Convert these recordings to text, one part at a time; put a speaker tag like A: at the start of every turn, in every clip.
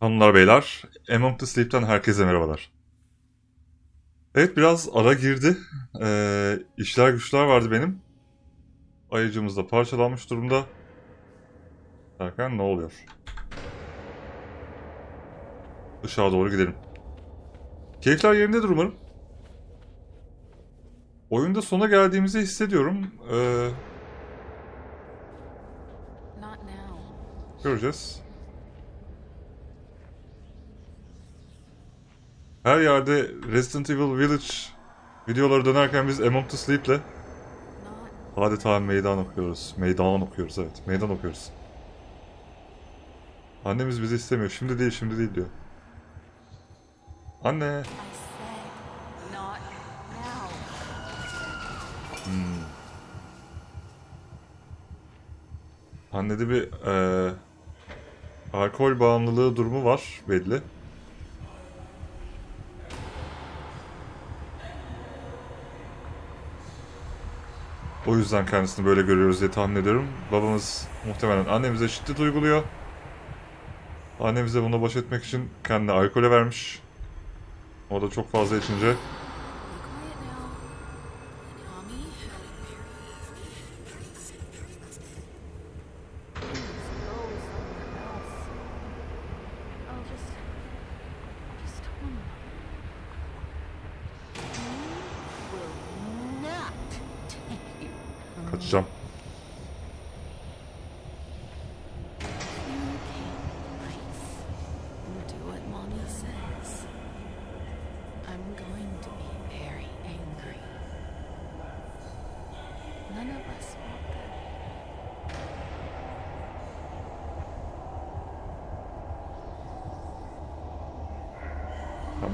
A: Hanımlar beyler, Among the Sleep'ten herkese merhabalar. Evet biraz ara girdi. Ee, işler güçler vardı benim. Ayıcımız da parçalanmış durumda. Derken ne oluyor? Işığa doğru gidelim. Keyifler yerindedir umarım. Oyunda sona geldiğimizi hissediyorum. Ee. Göreceğiz. Her yerde Resident Evil Village videoları dönerken biz Among the Sleep'le adeta meydan okuyoruz. Meydan okuyoruz evet. Meydan okuyoruz. Annemiz bizi istemiyor. Şimdi değil, şimdi değil diyor. Anne.
B: Now.
A: Annede bir eee, alkol bağımlılığı durumu var belli. O yüzden kendisini böyle görüyoruz diye tahmin ediyorum. Babamız muhtemelen annemize şiddet uyguluyor. Annemize buna baş etmek için kendini alkole vermiş. O da çok fazla içince Ya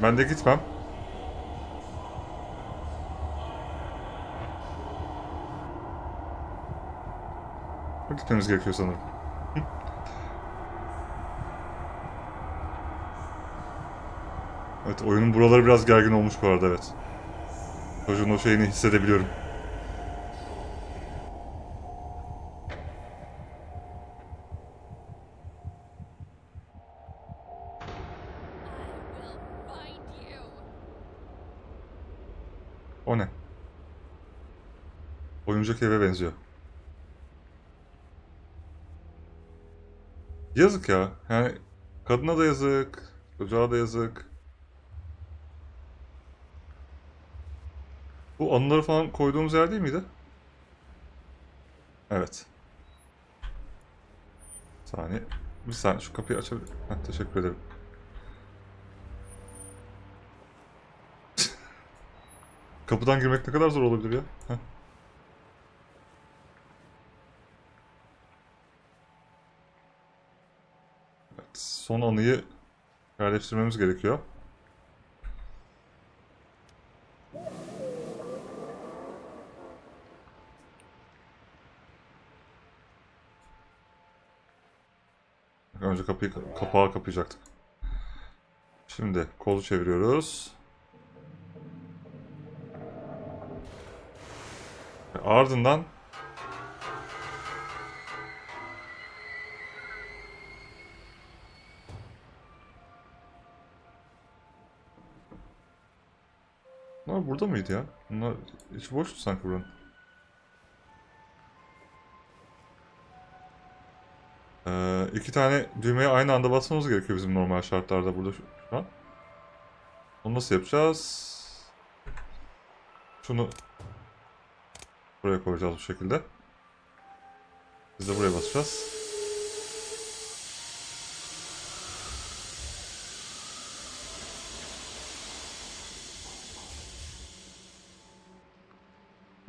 A: Ben de gitmem. Gitmemiz gerekiyor sanırım. Evet oyunun buraları biraz gergin olmuş bu arada evet. Çocuğun o şeyini hissedebiliyorum. O ne? Oyuncak eve benziyor. Yazık ya. Yani kadına da yazık, çocuğa da yazık. Bu anıları falan koyduğumuz yer değil miydi? Evet. Bir saniye. Bir saniye şu kapıyı açabilir. Heh, teşekkür ederim. Kapıdan girmek ne kadar zor olabilir ya? Heh. Evet, son anıyı yerleştirmemiz gerekiyor. Önce kapıyı kapağı kapayacaktık. Şimdi kolu çeviriyoruz. Ardından Bunlar burada mıydı ya? Bunlar hiç boştu sanki buranın. Ee, iki tane düğmeye aynı anda basmamız gerekiyor bizim normal şartlarda burada şu şu an. Onu nasıl yapacağız? Şunu Buraya koyacağız bu şekilde. Biz de buraya basacağız.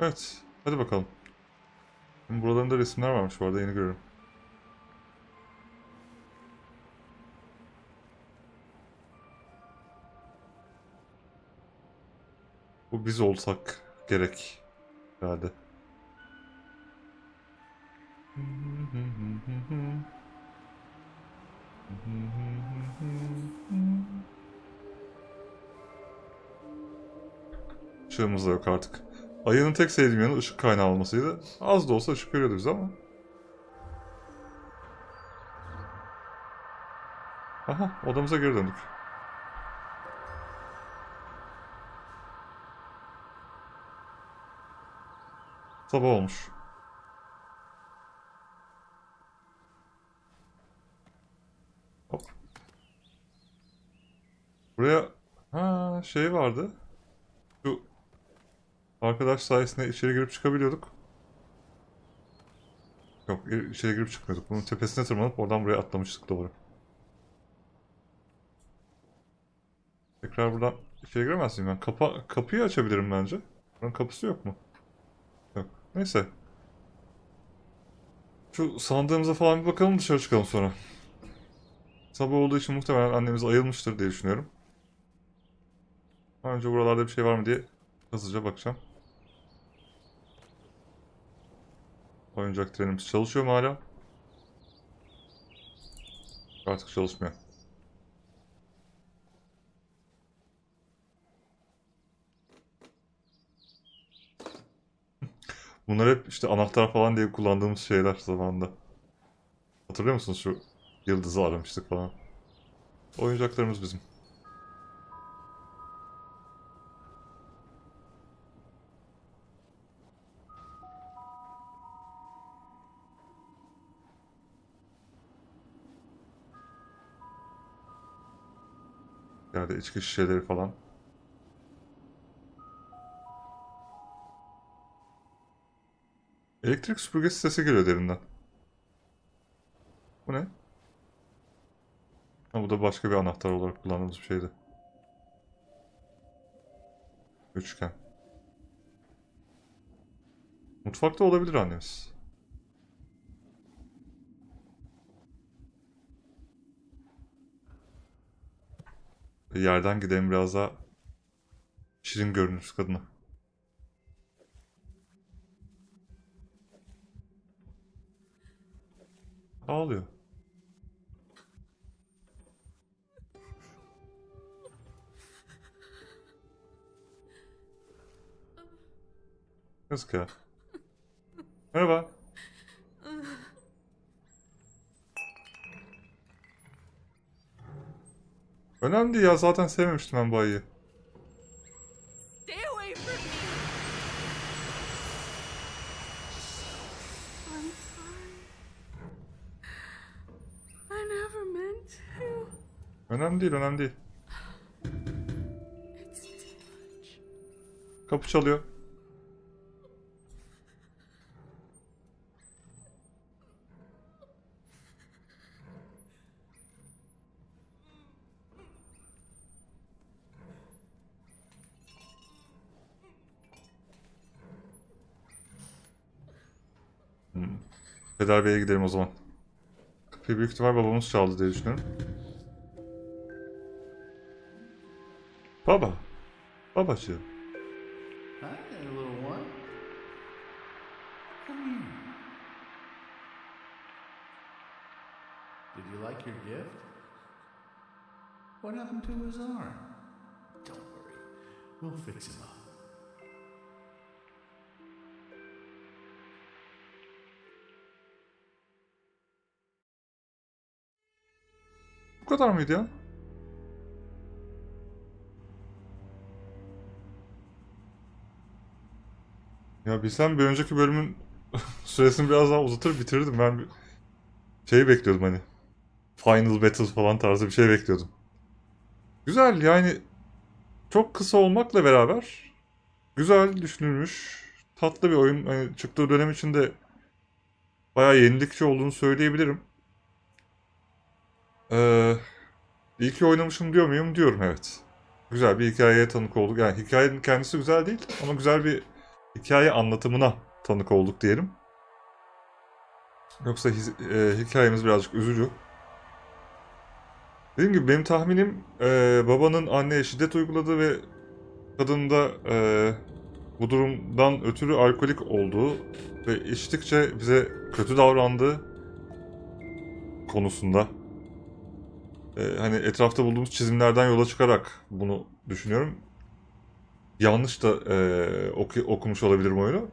A: Evet. Hadi bakalım. Buralarında resimler varmış bu arada yeni görüyorum. Bu biz olsak gerek herhalde. Işığımız da yok artık. Ayının tek sevdiğim yanı ışık kaynağı olmasıydı. Az da olsa ışık veriyordu bize ama. Aha odamıza geri döndük. Sabah olmuş. Hop. Buraya ha şey vardı. Arkadaş sayesinde içeri girip çıkabiliyorduk. Yok içeri girip çıkmıyorduk. Bunun tepesine tırmanıp oradan buraya atlamıştık doğru. Tekrar buradan içeri giremez miyim ben? Kapa kapıyı açabilirim bence. Buranın kapısı yok mu? Yok. Neyse. Şu sandığımıza falan bir bakalım dışarı çıkalım sonra. Sabah olduğu için muhtemelen annemiz ayılmıştır diye düşünüyorum. Önce buralarda bir şey var mı diye hızlıca bakacağım. Oyuncak trenimiz çalışıyor mu hala? Artık çalışmıyor. Bunlar hep işte anahtar falan diye kullandığımız şeyler zamanında. Hatırlıyor musunuz şu yıldızı aramıştık falan. Oyuncaklarımız bizim. Yerde içki şişeleri falan. Elektrik süpürgesi sesi geliyor derinden. Bu ne? Ha, bu da başka bir anahtar olarak kullandığımız bir şeydi. Üçgen. Mutfakta olabilir annemiz. Yerden gidelim biraz daha şirin görünür kadına. Ağlıyor. Yazık ya. Merhaba. Önemli değil ya zaten sevmemiştim ben bu ayıyı. Önemli değil önemli değil. Kapı çalıyor. Hmm. Peder Bey'e gidelim o zaman. Kapıyı büyük ihtimal babamız çaldı diye düşünüyorum. Baba. Babacığım.
C: Did you like your gift? What happened to his arm? Don't worry. We'll fix him up.
A: Bu kadar mıydı ya? Ya bilsem bir önceki bölümün süresini biraz daha uzatır bitirirdim. Ben bir şeyi bekliyordum hani. Final Battle falan tarzı bir şey bekliyordum. Güzel yani çok kısa olmakla beraber güzel düşünülmüş, tatlı bir oyun. Hani çıktığı dönem içinde bayağı yenilikçi olduğunu söyleyebilirim. Ee, iyi ki oynamışım diyor muyum? Diyorum evet. Güzel bir hikayeye tanık olduk. Yani hikayenin kendisi güzel değil ama güzel bir hikaye anlatımına tanık olduk diyelim. Yoksa e, hikayemiz birazcık üzücü. Dediğim gibi benim tahminim e, babanın anneye şiddet uyguladığı ve kadının da e, bu durumdan ötürü alkolik olduğu ve içtikçe bize kötü davrandığı konusunda. Ee, hani etrafta bulduğumuz çizimlerden yola çıkarak bunu düşünüyorum. Yanlış da e, oku- okumuş olabilirim oyunu.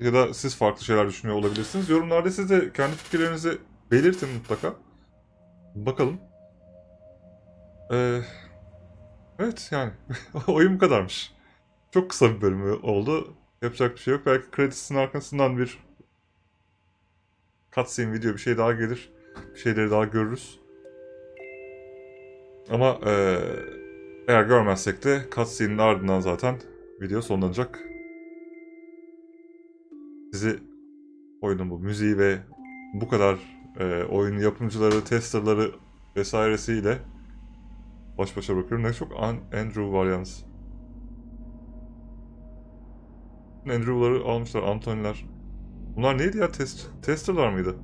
A: Ya da siz farklı şeyler düşünüyor olabilirsiniz. Yorumlarda siz de kendi fikirlerinizi belirtin mutlaka. Bakalım. Ee, evet yani oyun bu kadarmış. Çok kısa bir bölümü oldu. Yapacak bir şey yok. Belki kredisinin arkasından bir cutscene video bir şey daha gelir. Bir şeyleri daha görürüz. Ama eee, eğer görmezsek de cutscene'in ardından zaten video sonlanacak. Sizi oyunun bu müziği ve bu kadar eee oyun yapımcıları, testerları vesairesiyle baş başa bırakıyorum. Ne çok An- Andrew var yalnız. Andrew'ları almışlar, Anthony'ler. Bunlar neydi ya? Test, testerlar mıydı?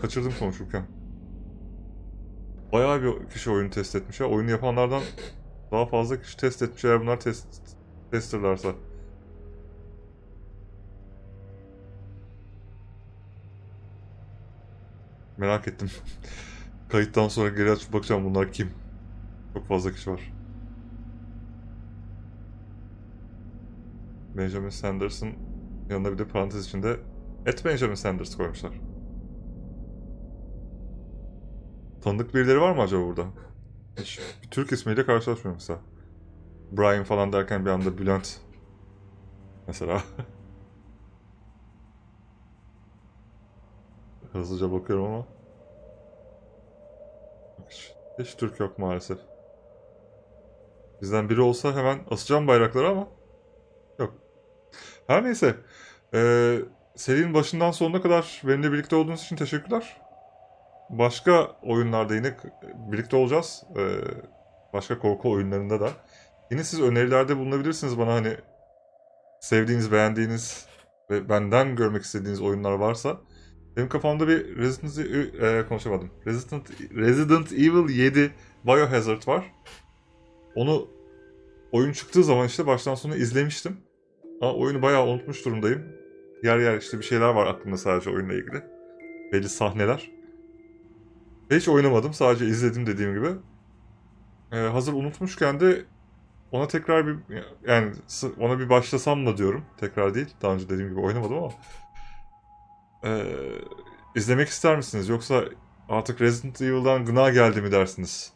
A: Kaçırdım konuşurken. Bayağı bir kişi oyunu test etmiş ya. Oyunu yapanlardan daha fazla kişi test etmiş eğer bunlar test, testerlarsa. Merak ettim. Kayıttan sonra geri açıp bakacağım bunlar kim? Çok fazla kişi var. Benjamin Sanders'ın yanına bir de parantez içinde et Benjamin Sanders koymuşlar. Tanıdık birileri var mı acaba burada? Hiç bir Türk ismiyle karşılaşmıyorum mesela. Brian falan derken bir anda Bülent. Mesela. Hızlıca bakıyorum ama. Hiç, hiç Türk yok maalesef. Bizden biri olsa hemen asacağım bayrakları ama yok. Her neyse. Ee, serinin başından sonuna kadar benimle birlikte olduğunuz için teşekkürler. Başka oyunlarda yine birlikte olacağız. Ee, başka korku oyunlarında da. Yine siz önerilerde bulunabilirsiniz bana hani sevdiğiniz, beğendiğiniz ve benden görmek istediğiniz oyunlar varsa. Benim kafamda bir Resident Evil, e, konuşamadım. Resident, Resident Evil 7 Biohazard var. Onu oyun çıktığı zaman işte baştan sona izlemiştim. Ama oyunu bayağı unutmuş durumdayım. Yer yer işte bir şeyler var aklımda sadece oyunla ilgili. Belli sahneler. Hiç oynamadım. Sadece izledim dediğim gibi. Ee, hazır unutmuşken de ona tekrar bir yani ona bir başlasam mı diyorum. Tekrar değil. Daha önce dediğim gibi oynamadım ama. Ee, izlemek ister misiniz? Yoksa artık Resident Evil'dan gına geldi mi dersiniz?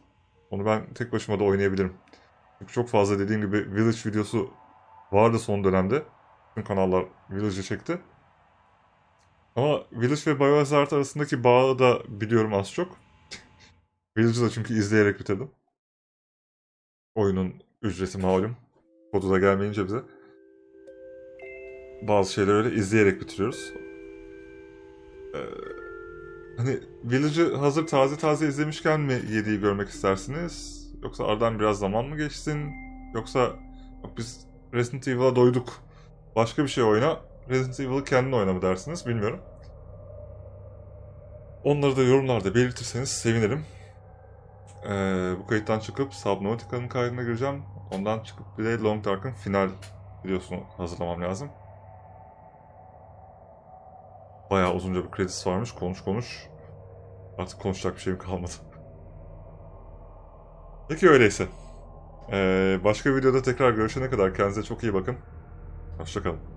A: Onu ben tek başıma da oynayabilirim. Çünkü çok fazla dediğim gibi Village videosu vardı son dönemde. Tüm kanallar Village'ı çekti. Ama Village ve Biohazard arasındaki bağı da biliyorum az çok. Village'ı da çünkü izleyerek bitirdim. Oyunun ücreti malum. Kodu da gelmeyince bize. Bazı şeyleri öyle izleyerek bitiriyoruz. Ee, hani Village'ı hazır taze taze izlemişken mi 7'yi görmek istersiniz? Yoksa aradan biraz zaman mı geçsin? Yoksa "Yok, biz Resident Evil'a doyduk. Başka bir şey oyna. Resident Evil'ı kendin oyna mı dersiniz? Bilmiyorum. Onları da yorumlarda belirtirseniz sevinirim. Ee, bu kayıttan çıkıp Subnautica'nın kaydına gireceğim. Ondan çıkıp bir de Long Dark'ın final videosunu hazırlamam lazım. Bayağı uzunca bir kredisi varmış. Konuş konuş. Artık konuşacak bir şeyim kalmadı. Peki öyleyse. Ee, başka videoda tekrar görüşene kadar kendinize çok iyi bakın. Hoşçakalın.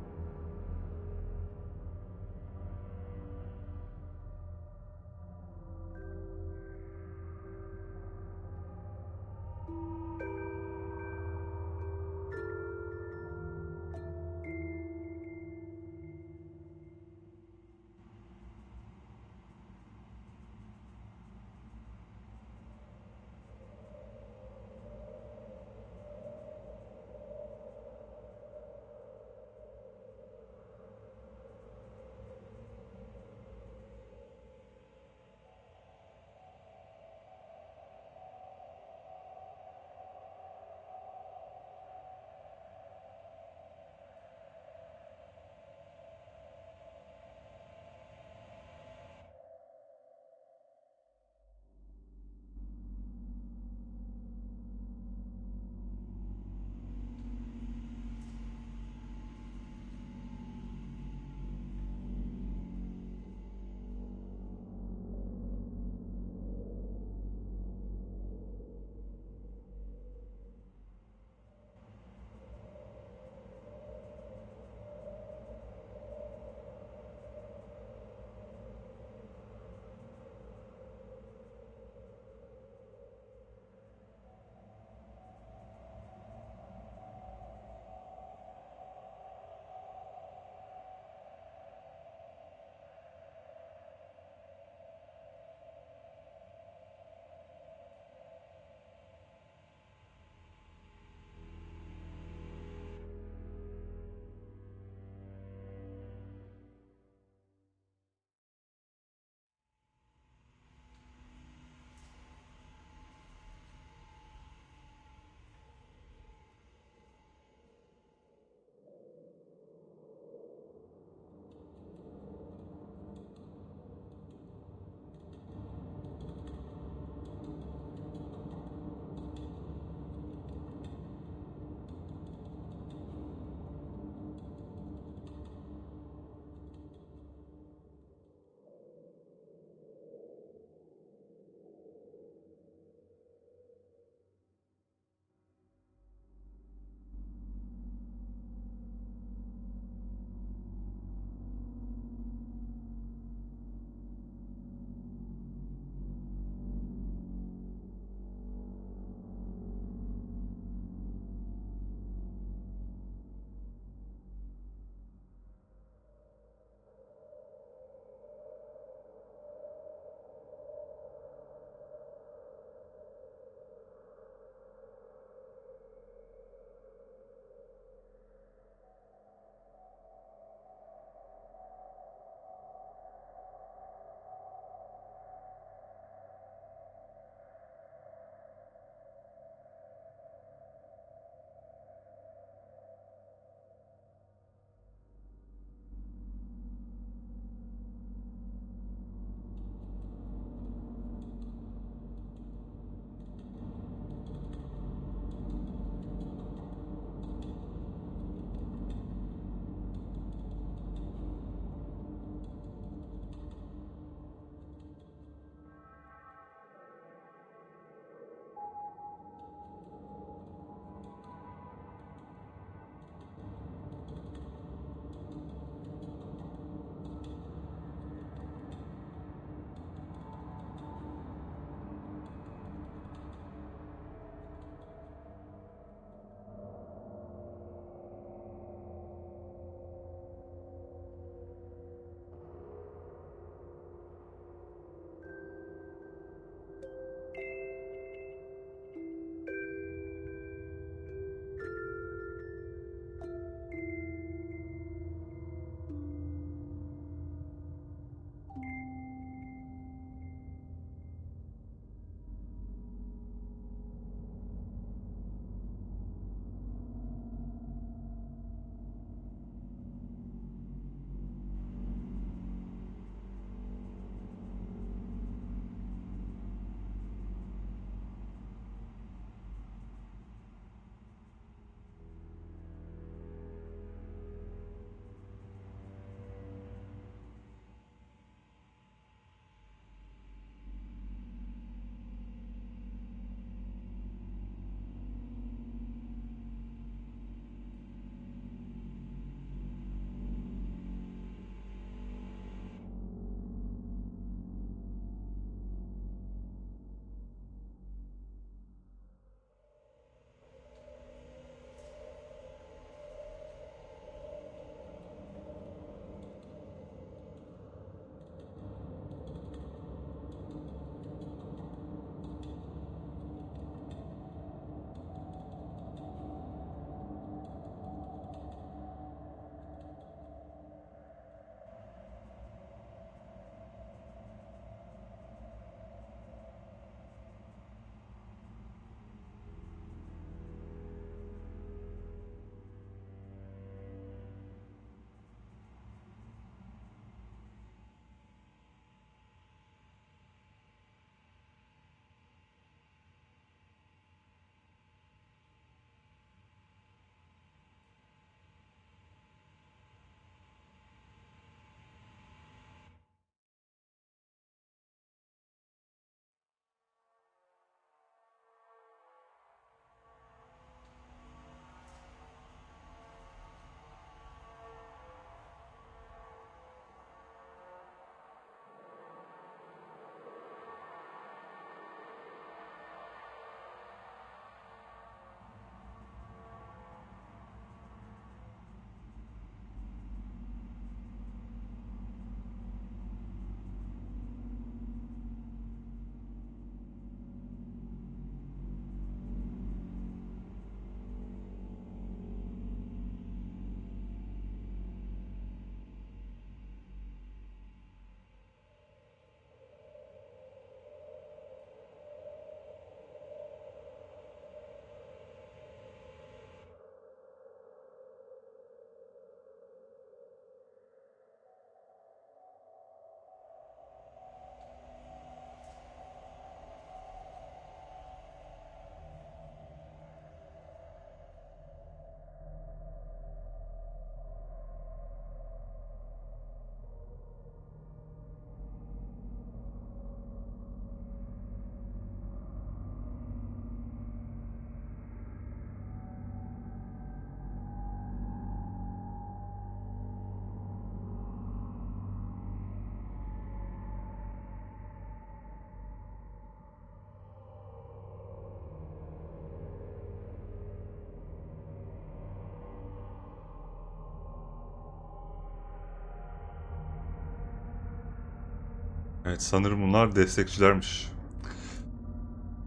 A: Evet sanırım bunlar destekçilermiş.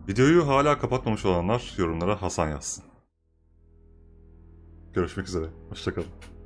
A: Videoyu hala kapatmamış olanlar yorumlara Hasan yazsın. Görüşmek üzere. Hoşçakalın.